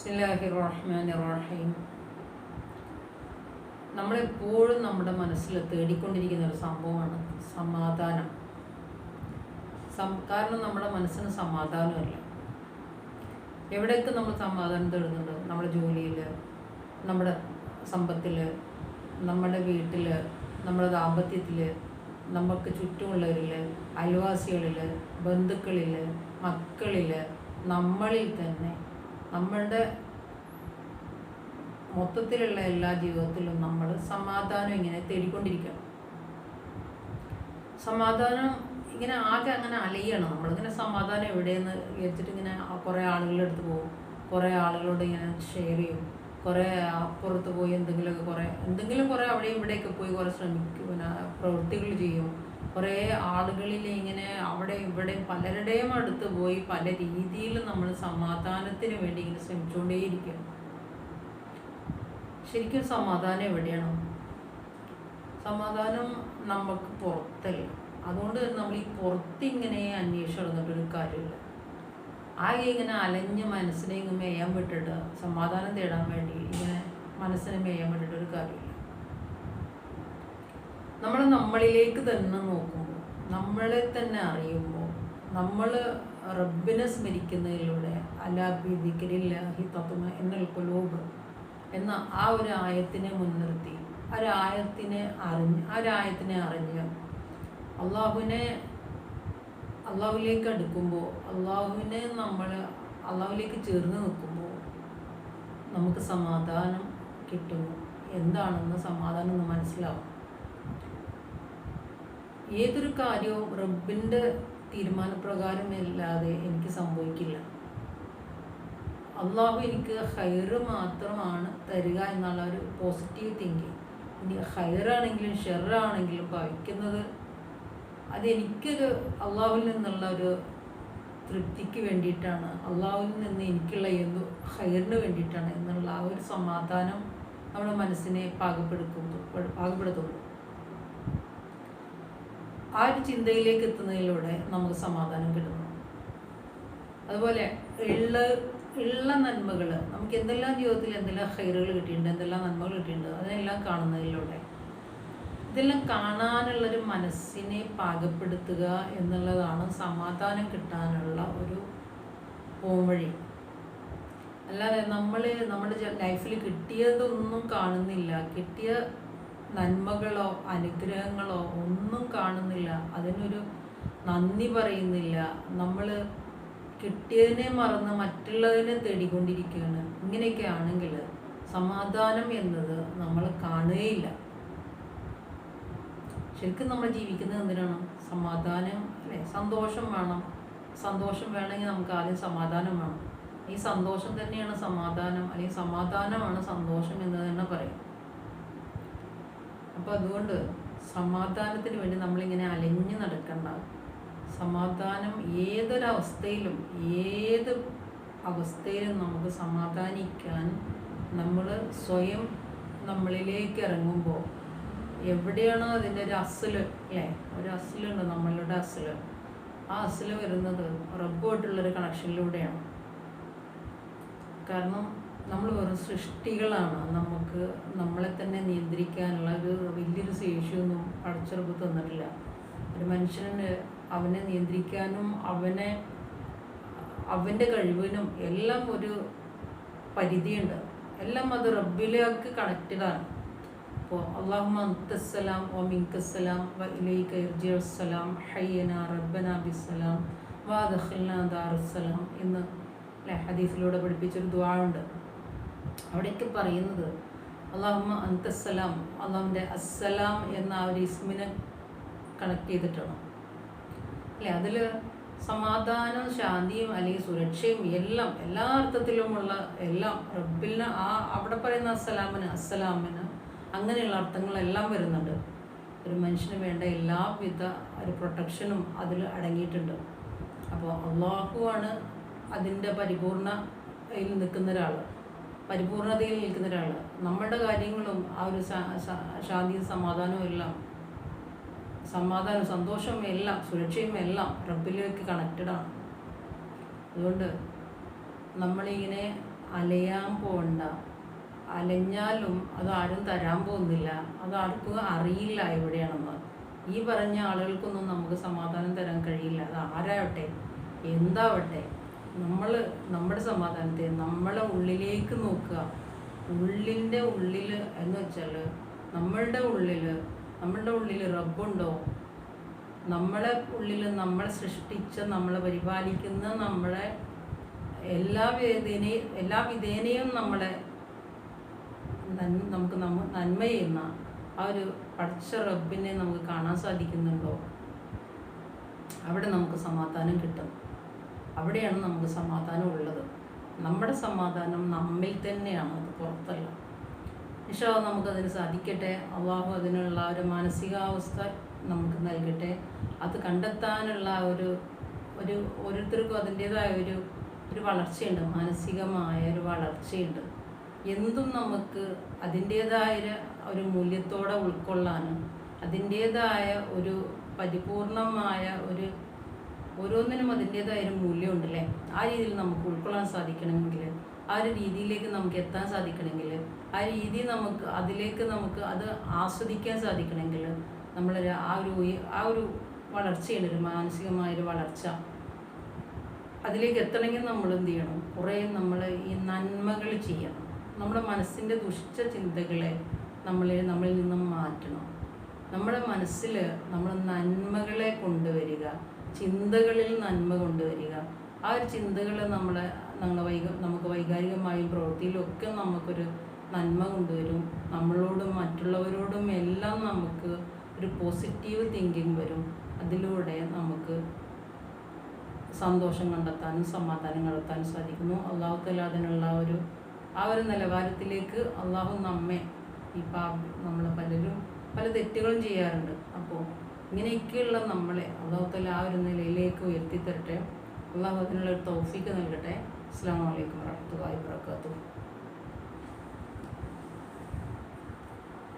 ബിസ്മില്ലാഹി റഹ്മാൻ റഹീം നമ്മളെപ്പോഴും നമ്മുടെ മനസ്സിൽ തേടിക്കൊണ്ടിരിക്കുന്ന ഒരു സംഭവമാണ് സമാധാനം. കാരണം നമ്മുടെ മനസ്സിന് സമാധാനമല്ല. എവിടെയൊക്കെ നമ്മൾ സമാധാനം തേടുന്നുണ്ട്? നമ്മുടെ ജോലിയിൽ നമ്മുടെ സമ്പത്തിൽ നമ്മുടെ വീട്ടിൽ നമ്മുടെ ദാമ്പത്യത്തിൽ നമുക്ക് ചുറ്റുമുള്ളവരിൽ അയൽവാസികളിൽ ബന്ധുക്കളിൽ മക്കളിൽ നമ്മളിൽ തന്നെ നമ്മളുടെ മൊത്തത്തിലുള്ള എല്ലാ ജീവിതത്തിലും നമ്മൾ സമാധാനം ഇങ്ങനെ തേടിക്കൊണ്ടിരിക്കണം. സമാധാനം ഇങ്ങനെ ആകെ അങ്ങനെ അലയണം. നമ്മളിങ്ങനെ സമാധാനം എവിടെയെന്ന് വിചാരിച്ചിട്ട് ഇങ്ങനെ കുറേ ആളുകളുടെ അടുത്ത് പോകും. കുറേ ആളുകളോട് ഇങ്ങനെ ഷെയർ ചെയ്യും. കുറേ അപ്പുറത്ത് പോയി എന്തെങ്കിലുമൊക്കെ കുറേ എന്തെങ്കിലും കുറേ അവിടെയും ഇവിടെയൊക്കെ പോയി കുറേ ശ്രമിക്കും. പിന്നെ പ്രവൃത്തികൾ ചെയ്യും. കുറേ ആളുകളിൽ ഇങ്ങനെ അവിടെ ഇവിടെ പലരുടെയും അടുത്ത് പോയി പല രീതിയിൽ നമ്മൾ സമാധാനത്തിന് വേണ്ടി ഇങ്ങനെ ശ്രമിച്ചുകൊണ്ടേയിരിക്കും ശരിക്കും സമാധാനം എവിടെയാണ്? സമാധാനം നമുക്ക് പുറത്തല്ല. അതുകൊണ്ട് തന്നെ നമ്മൾ ഈ പുറത്തിങ്ങനെ അന്വേഷിച്ച് നടന്നിട്ടൊരു കാര്യമില്ല. ആകെ ഇങ്ങനെ അലഞ്ഞ് മനസ്സിനെ ഇങ്ങനെ മേയാൻ വിട്ടിട്ട് സമാധാനം തേടാൻ വേണ്ടി ഇങ്ങനെ മനസ്സിനെ മേയാൻ വിട്ടിട്ടൊരു കാര്യമില്ല. നമ്മൾ നമ്മളിലേക്ക് തന്നെ നോക്കുമ്പോൾ നമ്മളെ തന്നെ അറിയുമ്പോൾ നമ്മൾ റബ്ബിനെ സ്മരിക്കുന്നതിലൂടെ അലാബിദിക്കരില്ലാഹി തത്വമ എന്നൽ കുലൂബ് എന്ന ആ ഒരു ആയത്തിനെ മുൻനിർത്തി ആ ഒരു ആയത്തിനെ അറിഞ്ഞ് ആ ഒരു ആയത്തിനെ അറിഞ്ഞ് അള്ളാഹുവിനെ അള്ളാഹുലേക്ക് അടുക്കുമ്പോൾ അള്ളാഹുവിനെ നമ്മൾ അള്ളാഹുലേക്ക് ചേർന്ന് നിൽക്കുമ്പോൾ നമുക്ക് സമാധാനം കിട്ടുന്നു. എന്താണെന്ന് സമാധാനം ഒന്ന് മനസ്സിലാവും. ഏതൊരു കാര്യവും റബ്ബിന്റെ തീരുമാനപ്രകാരമല്ലാതെ എനിക്ക് സംഭവിക്കില്ല. അള്ളാഹു എനിക്ക് ഹൈറ് മാത്രമാണ് തരിക എന്നുള്ള ഒരു പോസിറ്റീവ് തിങ്കിങ് ഇനി ഹൈറാണെങ്കിലും ഷെറാണെങ്കിലും ഭവിക്കുന്നത് അതെനിക്കൊരു അള്ളാഹുവിൽ നിന്നുള്ള ഒരു തൃപ്തിക്ക് വേണ്ടിയിട്ടാണ്. അള്ളാഹുവിൽ നിന്ന് എനിക്കുള്ള എന്തു ഹൈറിന് വേണ്ടിയിട്ടാണ് എന്നുള്ള ആ ഒരു സമാധാനം നമ്മുടെ മനസ്സിനെ പാകപ്പെടുത്തുന്നു പാകപ്പെടുത്തുന്നു. ആ ഒരു ചിന്തയിലേക്ക് എത്തുന്നതിലൂടെ നമുക്ക് സമാധാനം കിട്ടുന്നു. അതുപോലെ ഉള്ള ഉള്ള നന്മകൾ നമുക്ക് എന്തെല്ലാം ജീവിതത്തിൽ എന്തെല്ലാം ഹൈറുകൾ കിട്ടിയിട്ടുണ്ട് എന്തെല്ലാം നന്മകൾ കിട്ടിയിട്ടുണ്ട് അതിനെല്ലാം കാണുന്നതിലൂടെ ഇതെല്ലാം കാണാനുള്ളൊരു മനസ്സിനെ പാകപ്പെടുത്തുക എന്നുള്ളതാണ് സമാധാനം കിട്ടാനുള്ള ഒരു പോംവഴി. അല്ലാതെ നമ്മൾ നമ്മുടെ ലൈഫിൽ കിട്ടിയതൊന്നും കാണുന്നില്ല. കിട്ടിയ നന്മകളോ അനുഗ്രഹങ്ങളോ ഒന്നും കാണുന്നില്ല. അതിനൊരു നന്ദി പറയുന്നില്ല. നമ്മൾ കിട്ടിയതിനെ മറന്ന് മറ്റുള്ളതിനെ തേടിക്കൊണ്ടിരിക്കുകയാണ്. ഇങ്ങനെയൊക്കെ ആണെങ്കിൽ സമാധാനം എന്നത് നമ്മൾ കാണുകയില്ല. ശരിക്കും നമ്മൾ ജീവിക്കുന്നത് എന്തിനാണ്? സമാധാനം അല്ലേ? സന്തോഷം വേണം. സന്തോഷം വേണമെങ്കിൽ നമുക്ക് ആദ്യം സമാധാനം വേണം. ഈ സന്തോഷം തന്നെയാണ് സമാധാനം. അല്ലെങ്കിൽ സമാധാനമാണ് സന്തോഷം എന്ന് തന്നെ പറയും. അപ്പോൾ അതുകൊണ്ട് സമാധാനത്തിന് വേണ്ടി നമ്മളിങ്ങനെ അലഞ്ഞു നടക്കണ്ട. സമാധാനം ഏതൊരവസ്ഥയിലും ഏത് അവസ്ഥയിലും നമുക്ക് സമാധാനിക്കാൻ നമ്മൾ സ്വയം നമ്മളിലേക്ക് ഇറങ്ങുമ്പോൾ എവിടെയാണോ അതിന്റെ ഒരു അസൽ അല്ലേ? ഒരു അസലുണ്ട് നമ്മളുടെ അസൽ. ആ അസൽ വരുന്നത് റബ്ബുമായിട്ടുള്ളൊരു കണക്ഷനിലൂടെയാണ് കാരണം നമ്മൾ വെറും സൃഷ്ടികളാണ്. നമുക്ക് നമ്മളെ തന്നെ നിയന്ത്രിക്കാനുള്ള ഒരു വലിയൊരു ശേഷിയൊന്നും പടച്ചുറപ്പ് തന്നിട്ടില്ല. ഒരു മനുഷ്യന് അവനെ നിയന്ത്രിക്കാനും അവനെ അവന്റെ കഴിവിനും എല്ലാം ഒരു പരിധിയുണ്ട്. എല്ലാം അത് റബ്ബിലേക്ക് കണക്റ്റഡാണ് അപ്പോൾ അള്ളാഹു അന്തസ്സലാം ഓ മിങ്കസ്സലാം വ ഇലൈക ഇർജിഅസ്സലാം ഹയ്യന റബ്ബന ബിസ്സലാം വാദഖൽന ദാറുസ്സലാം എന്ന് ഹദീസിലൂടെ പഠിപ്പിച്ചൊരു ദ്വാ ഉണ്ട്. അവിടേക്ക് പറയുന്നത് അള്ളാഹുമ്മ അന്തസ്സലാം അള്ളാഹുവിന്റെ അസ്സലാം എന്ന ആ ഒരു ഇസ്മിനെ കണക്ട് ചെയ്തിട്ടാണ്. അല്ലേ? അതിൽ സമാധാനവും ശാന്തിയും അല്ലെങ്കിൽ സുരക്ഷയും എല്ലാം എല്ലാ അർത്ഥത്തിലുമുള്ള എല്ലാം റബ്ബിന് ആ അവിടെ പറയുന്ന അസ്സലാമിന് അസ്സലാമിന് അങ്ങനെയുള്ള അർത്ഥങ്ങളെല്ലാം വരുന്നുണ്ട്. ഒരു മനുഷ്യന് വേണ്ട എല്ലാവിധ ഒരു പ്രൊട്ടക്ഷനും അതിൽ അടങ്ങിയിട്ടുണ്ട്. അപ്പോൾ അള്ളാഹുവാണ് അതിന്റെ പരിപൂർണയിൽ നിൽക്കുന്ന ഒരാൾ. പരിപൂർണതയിൽ നിൽക്കുന്ന ഒരാൾ നമ്മളുടെ കാര്യങ്ങളും ആ ഒരു ശാന്തിയും സമാധാനവും എല്ലാം സമാധാനവും സന്തോഷവും എല്ലാം സുരക്ഷയും എല്ലാം റബ്ബിലേക്ക് കണക്റ്റഡാണ് അതുകൊണ്ട് നമ്മളിങ്ങനെ അലയാൻ പോകണ്ട അലഞ്ഞാലും അത് ആരും തരാൻ പോകുന്നില്ല. അത് ആർക്കും അറിയില്ല എവിടെയാണെന്ന്. ഈ പറഞ്ഞ ആളുകൾക്കൊന്നും നമുക്ക് സമാധാനം തരാൻ കഴിയില്ല. അത് ആരാവട്ടെ? എന്താവട്ടെ? നമ്മൾ നമ്മുടെ സമാധാനത്തെ നമ്മളെ ഉള്ളിലേക്ക് നോക്കുക. ഉള്ളിന്റെ ഉള്ളിൽ എന്ന് വെച്ചാൽ നമ്മളുടെ ഉള്ളിൽ നമ്മളുടെ ഉള്ളിൽ റബ്ബുണ്ടോ? നമ്മളെ ഉള്ളിൽ നമ്മളെ സൃഷ്ടിച്ച നമ്മളെ പരിപാലിക്കുന്ന നമ്മളെ എല്ലാ വേദനയും എല്ലാ വിധേനയും നമ്മളെ നമുക്ക് നമ്മ നന്മ ചെയ്യുന്ന ആ ഒരു പടച്ച റബ്ബിനെ നമുക്ക് കാണാൻ സാധിക്കുന്നുണ്ടോ? അവിടെ നമുക്ക് സമാധാനം കിട്ടും. അവിടെയാണ് നമുക്ക് സമാധാനം ഉള്ളത്. നമ്മുടെ സമാധാനം നമ്മിൽ തന്നെയാണ് അത് പുറത്തല്ല. ഇഷോ നമുക്കതിന് സാധിക്കട്ടെ. അള്ളാഹു അതിനുള്ള ഒരു മാനസികാവസ്ഥ നമുക്ക് നൽകട്ടെ. അത് കണ്ടെത്താനുള്ള ഒരു ഒരു ഓരോരുത്തർക്കും അതിന്റേതായ ഒരു ഒരു വളർച്ചയുണ്ട്. മാനസികമായ ഒരു വളർച്ചയുണ്ട്. എന്തും നമുക്ക് അതിന്റേതായ ഒരു- മൂല്യത്തോടെ ഉൾക്കൊള്ളാനും അതിന്റേതായ ഒരു പരിപൂർണമായ ഒരു ഓരോന്നിനും അതിന്റേതായ ഒരു മൂല്യമുണ്ടല്ലേ? ആ രീതിയിൽ നമുക്ക് ഉൾക്കൊള്ളാൻ സാധിക്കണമെങ്കിൽ ആ ഒരു രീതിയിലേക്ക് നമുക്ക് എത്താൻ സാധിക്കണമെങ്കിൽ ആ രീതി നമുക്ക് അതിലേക്ക് നമുക്ക് അത് ആസ്വദിക്കാൻ സാധിക്കണമെങ്കിൽ നമ്മൾ ആ ഒരു ആ ഒരു വളർച്ചയാണ് ഒരു മാനസികമായൊരു വളർച്ച. അതിലേക്ക് എത്തണമെങ്കിൽ നമ്മൾ എന്ത് ചെയ്യണം? കുറേ നമ്മൾ ഈ നന്മകൾ ചെയ്യണം. നമ്മുടെ മനസ്സിന്റെ ദുഷ്ട ചിന്തകളെ നമ്മൾ നമ്മളിൽ നിന്നും മാറ്റണം. നമ്മുടെ മനസ്സിൽ നമ്മൾ നന്മകളെ കൊണ്ടുവരിക. ചിന്തകളിൽ നന്മ കൊണ്ടുവരിക. ആ ഒരു ചിന്തകൾ നമ്മളെ നമ്മളെ വൈക നമുക്ക് വൈകാരികമായും പ്രവൃത്തിയിലും ഒക്കെ നമുക്കൊരു നന്മ കൊണ്ടുവരും. നമ്മളോടും മറ്റുള്ളവരോടും എല്ലാം നമുക്ക് ഒരു പോസിറ്റീവ് തിങ്കിങ് വരും. അതിലൂടെ നമുക്ക് സന്തോഷം കണ്ടെത്താനും സമാധാനം കണ്ടെത്താനും സാധിക്കുന്നു. അള്ളാഹു തലാദിനുള്ള ഒരു ആ ഒരു നിലവാരത്തിലേക്ക് അള്ളാഹു നമ്മെ ഈ പാ നമ്മൾ പലരും പല തെറ്റുകളും ചെയ്യാറുണ്ട്. ഇങ്ങനെയൊക്കെയുള്ള നമ്മളെ അള്ളാഹു തല ആ ഒരു നിലയിലേക്ക് എത്തിത്തരട്ടെ തരട്ടെ അള്ളാഹു അതിനുള്ള ഒരു തൗഫീക്ക് നൽകട്ടെ. അസ്സാം വലൈക്കും വറഹ്മത്തുള്ളാഹി വാബർക്കാത്തു